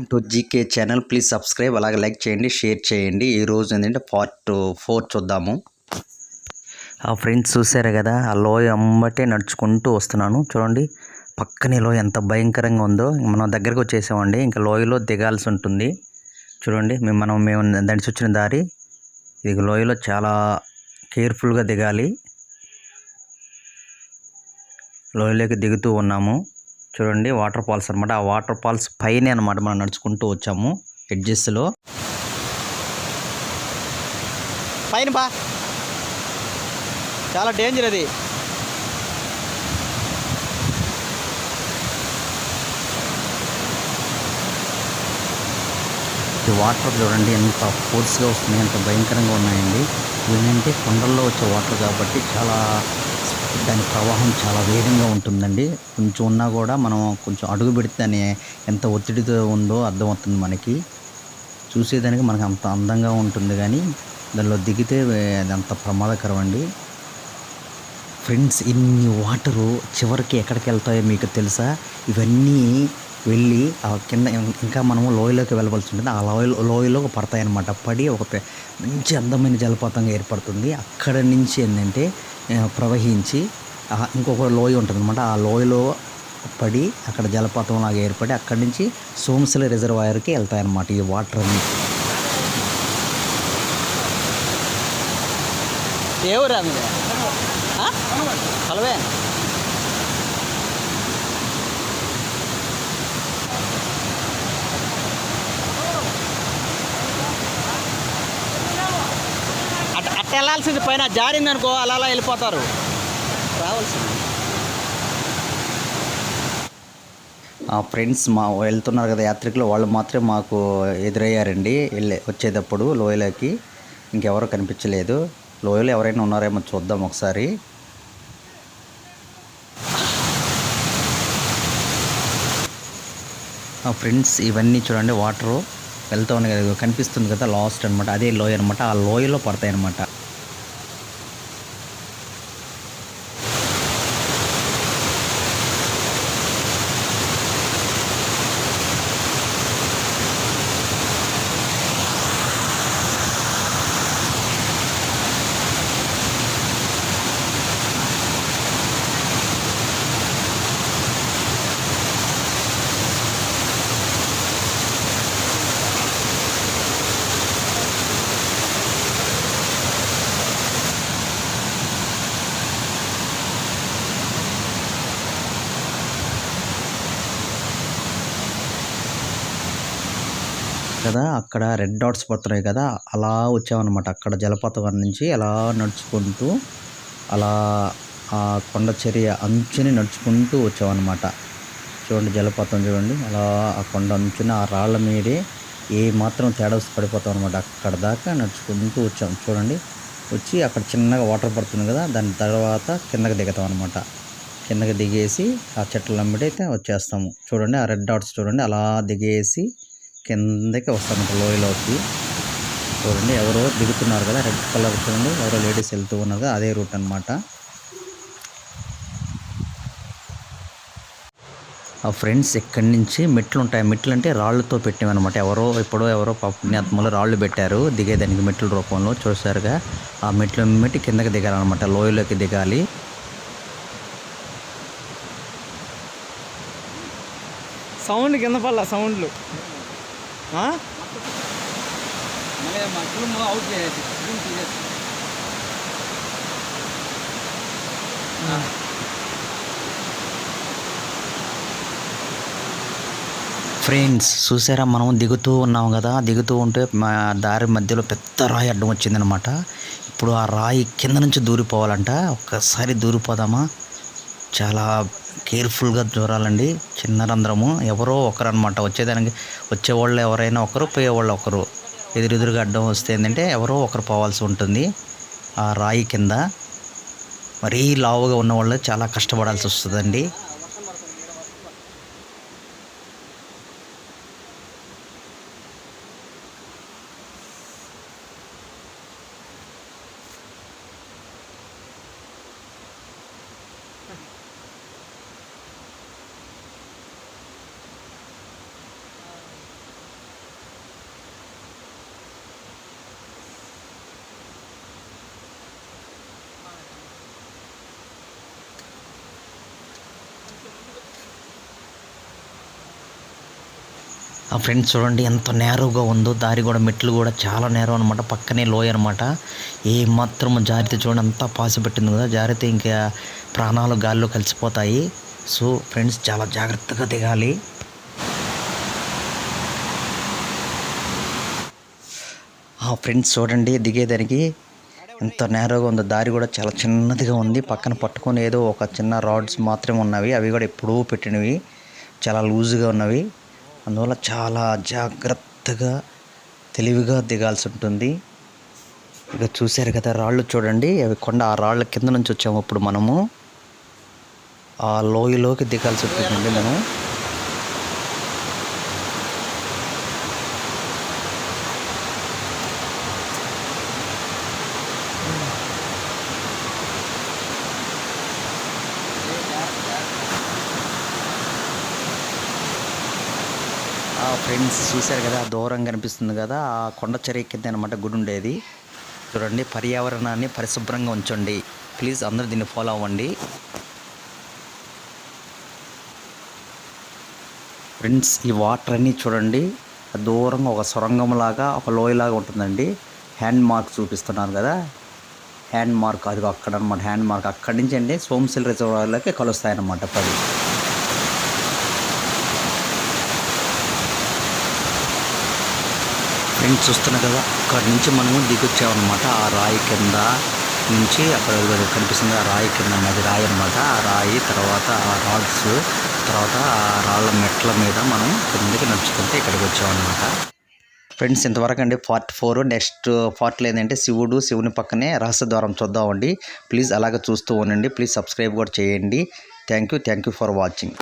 Welcome to GK channel. Please subscribe అలాగే like చేయండి share చేయండి. ఈ రోజు ఏంటంటే పార్ట్ ఫోర్ చూద్దాము. ఆ ఫ్రెండ్స్ చూసారు కదా ఆ లోయ అమ్మటే నడుచుకుంటూ వస్తున్నాను. చూడండి పక్కనే లోయ ఎంత భయంకరంగా ఉందో. మనం దగ్గరకు వచ్చేసామండి ఇంకా లోయలో దిగాల్సి ఉంటుంది. చూడండి మేము మనం మేము నడిచి వచ్చిన దారి. ఇది లోయలో చాలా కేర్ఫుల్గా దిగాలి. లోయలోకి దిగుతూ ఉన్నాము. చూడండి వాటర్ ఫాల్స్ అనమాట ఆ వాటర్ ఫాల్స్ పైనే అనమాట మనం నడుచుకుంటూ వచ్చాము. ఎడ్జెస్లో పైన బా. చాలా డేంజర్ అది. వాటర్ చూడండి ఎంత ఫోర్స్గా వస్తున్నాయి ఎంత భయంకరంగా ఉన్నాయండి. ఏంటంటే కొండల్లో వచ్చే వాటర్ కాబట్టి చాలా దాని ప్రవాహం చాలా వేగంగా ఉంటుందండి. కొంచెం ఉన్నా కూడా మనం కొంచెం అడుగు పెడితే దాని ఎంత ఒత్తిడితో ఉందో అర్థమవుతుంది మనకి. చూసేదానికి మనకు అంత అందంగా ఉంటుంది కానీ దానిలో దిగితే అది అంత ప్రమాదకరం అండి ఫ్రెండ్స్ ఇన్ని వాటరు చివరికి ఎక్కడికి వెళ్తాయో మీకు తెలుసా? ఇవన్నీ వెళ్ళి ఆ కింద ఇంకా మనము లోయలోకి వెళ్ళవలసి ఉంటుంది. ఆ లోయ లోయలో పడతాయన్నమాట. పడి ఒక మంచి అందమైన జలపాతంగా ఏర్పడుతుంది. అక్కడ నుంచి ఏంటంటే ప్రవహించి ఇంకొక లోయ ఉంటుంది అనమాట ఆ లోయలో పడి అక్కడ జలపాతం లాగా ఏర్పడి అక్కడి నుంచి సోమశిల రిజర్వాయర్కి వెళ్తాయన్నమాట ఈ వాటర్ అన్ని ఎవరు కలవే వెళ్ళాల్సింది పైన జారిందనుకో అలా అలా వెళ్ళిపోతారు. రావాల్సింది. ఆ ఫ్రెండ్స్ మా వెళ్తున్నారు కదా యాత్రికులు వాళ్ళు మాత్రమే మాకు ఎదురయ్యారండి. వెళ్ళే వచ్చేటప్పుడు లోయలోకి. ఇంకెవరూ కనిపించలేదు. లోయలో ఎవరైనా ఉన్నారేమో చూద్దాం ఒకసారి. ఆ ఫ్రెండ్స్ ఇవన్నీ చూడండి వాటరు వెళ్తూ ఉన్నాయి కదా కనిపిస్తుంది కదా లాస్ట్ అనమాట అదే లోయ అనమాట ఆ లోయలో పడతాయి అనమాట కదా అక్కడ రెడ్ డాట్స్ పడుతున్నాయి కదా అలా వచ్చామన్నమాట. అక్కడ జలపాతం నుంచి అలా నడుచుకుంటూ అలా ఆ కొండచర్య అంచుని నడుచుకుంటూ వచ్చామన్నమాట. చూడండి జలపాతం చూడండి అలా ఆ కొండ అంచున ఆ రాళ్ళ మీదే ఏ మాత్రం తేడా పడిపోతాం అనమాట అక్కడ దాకా నడుచుకుంటూ వచ్చాం. చూడండి వచ్చి అక్కడ చిన్నగా వాటర్ పడుతుంది కదా దాని తర్వాత కిందకి దిగుతాం అనమాట కిందకి దిగేసి ఆ చెట్ల వెంబడైతే వచ్చేస్తాము. చూడండి ఆ రెడ్ డాట్స్ చూడండి అలా దిగేసి కిందకి వస్తామంట లోయలోకి చూడండి ఎవరో దిగుతున్నారు కదా రెడ్ కలర్ చూడండి ఎవరో లేడీస్ వెళ్తూ ఉన్నారు అదే రూట్ అనమాట ఆ ఫ్రెండ్స్ ఇక్కడి నుంచి మెట్లు ఉంటాయి మెట్లు అంటే రాళ్ళతో పెట్టామన్నమాట ఎవరో ఎప్పుడో ఎవరో పుణ్యాత్మలో రాళ్ళు పెట్టారు దిగేదానికి మెట్ల రూపంలో చూసారుగా ఆ మెట్లు మెట్టి కిందకి దిగాలన్నమాట లోయలోకి దిగాలి. సౌండ్ కింద పడాల సౌండ్లు. ఆ? ఫ్రెండ్స్ చూసారా? మనం దిగుతూ ఉన్నాం కదా? దిగుతూ ఉంటే మా దారి మధ్యలో పెద్ద రాయి అడ్డం వచ్చిందనమాట ఇప్పుడు ఆ రాయి కింద నుంచి దూరిపోవాలంట. ఒక్కసారి దూరిపోదామా? చాలా కేర్ఫుల్గా చూడాలండి చిన్న రంధ్రము ఎవరో ఒకరు అనమాట వచ్చేదానికి వచ్చేవాళ్ళు ఎవరైనా ఒకరు పోయేవాళ్ళు ఒకరు. ఎదురెదురుగా అడ్డం వస్తే ఏంటంటే ఎవరో ఒకరు పోవాల్సి ఉంటుంది. ఆ రాయి కింద. మరీ లావుగా ఉన్న వాళ్ళు చాలా కష్టపడాల్సి వస్తుందండి. ఫ్రెండ్స్ చూడండి ఎంత నేరుగా ఉందో దారి కూడా మెట్లు కూడా చాలా నేరం అనమాట పక్కనే లోయ అనమాట ఏ మాత్రం జారితే చూడండి అంతా పాసి పెట్టింది కదా. జారితే ఇంకా ప్రాణాలు గాల్లో కలిసిపోతాయి. సో ఫ్రెండ్స్ చాలా జాగ్రత్తగా దిగాలి. ఆ ఫ్రెండ్స్ చూడండి దిగేదానికి ఎంత నేరోగా ఉందో. దారి కూడా చాలా చిన్నదిగా ఉంది. పక్కన పట్టుకొని ఏదో ఒక చిన్న రాడ్స్ మాత్రమే ఉన్నవి. అవి కూడా ఎప్పుడూ పెట్టినవి. చాలా లూజుగా ఉన్నవి. అందువల్ల చాలా జాగ్రత్తగా తెలివిగా దిగాల్సి ఉంటుంది ఇక చూశారు కదా రాళ్ళు చూడండి అవి కొండ ఆ రాళ్ళ కింద నుంచి వచ్చాము ఇప్పుడు మనము. ఆ లోయలోకి దిగాల్సి ఉంటుందండి మనం ఆ ఫ్రెండ్స్ చూశారు కదా దూరం కనిపిస్తుంది కదా ఆ కొండ చెరువు కింద అనమాట గుడి ఉండేది. చూడండి పర్యావరణాన్ని పరిశుభ్రంగా ఉంచండి. ప్లీజ్ అందరూ దీన్ని ఫాలో అవ్వండి. ఫ్రెండ్స్ ఈ వాటర్ అన్నీ చూడండి దూరంగా ఒక సొరంగంలాగా ఒక లోయలాగా ఉంటుందండి. హ్యాండ్ మార్క్ చూపిస్తున్నారు కదా. హ్యాండ్ మార్క్ అది అక్కడ అనమాట హ్యాండ్ మార్క్. అక్కడి నుంచి అండి సోమశిల్ రిజర్వాయర్లోకి కలుస్తాయన్నమాట పది ఫ్రెండ్స్ చూస్తున్నాం కదా అక్కడి నుంచి మనము దిగొచ్చామన్నమాట. ఆ రాయి కింద నుంచి అక్కడ కనిపిస్తుంది ఆ రాయి కింద అది రాయి అనమాట ఆ రాయి తర్వాత ఆ రాడ్స్ తర్వాత ఆ రాళ్ళ మెట్ల మీద మనం కిందకి నడుచుకుంటే ఇక్కడికి వచ్చామన్నమాట. ఫ్రెండ్స్ ఇంతవరకు అండి పార్ట్ ఫోర్. నెక్స్ట్ పార్ట్లో ఏంటంటే శివుడు శివుని పక్కనే రహస్య ద్వారం చూద్దామండి. ప్లీజ్ అలాగే చూస్తూ ఉండండి. ప్లీజ్ సబ్స్క్రైబ్ కూడా చేయండి. Thank you thank you for watching.